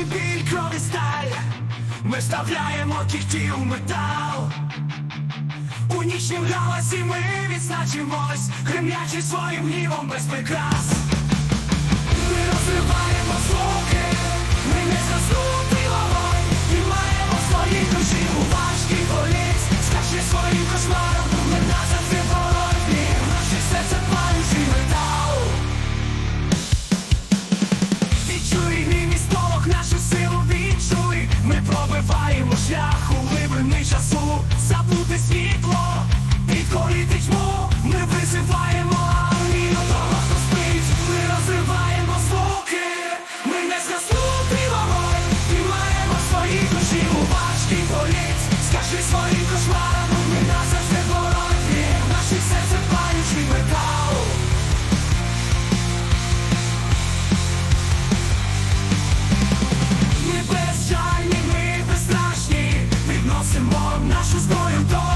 і біль, Ми вставляємо кіхтів метал. У нічнім галасі ми відзначимось. Кремлячи своїм гнівом без прикрас. Ми розриваємо жаху нашу зброю до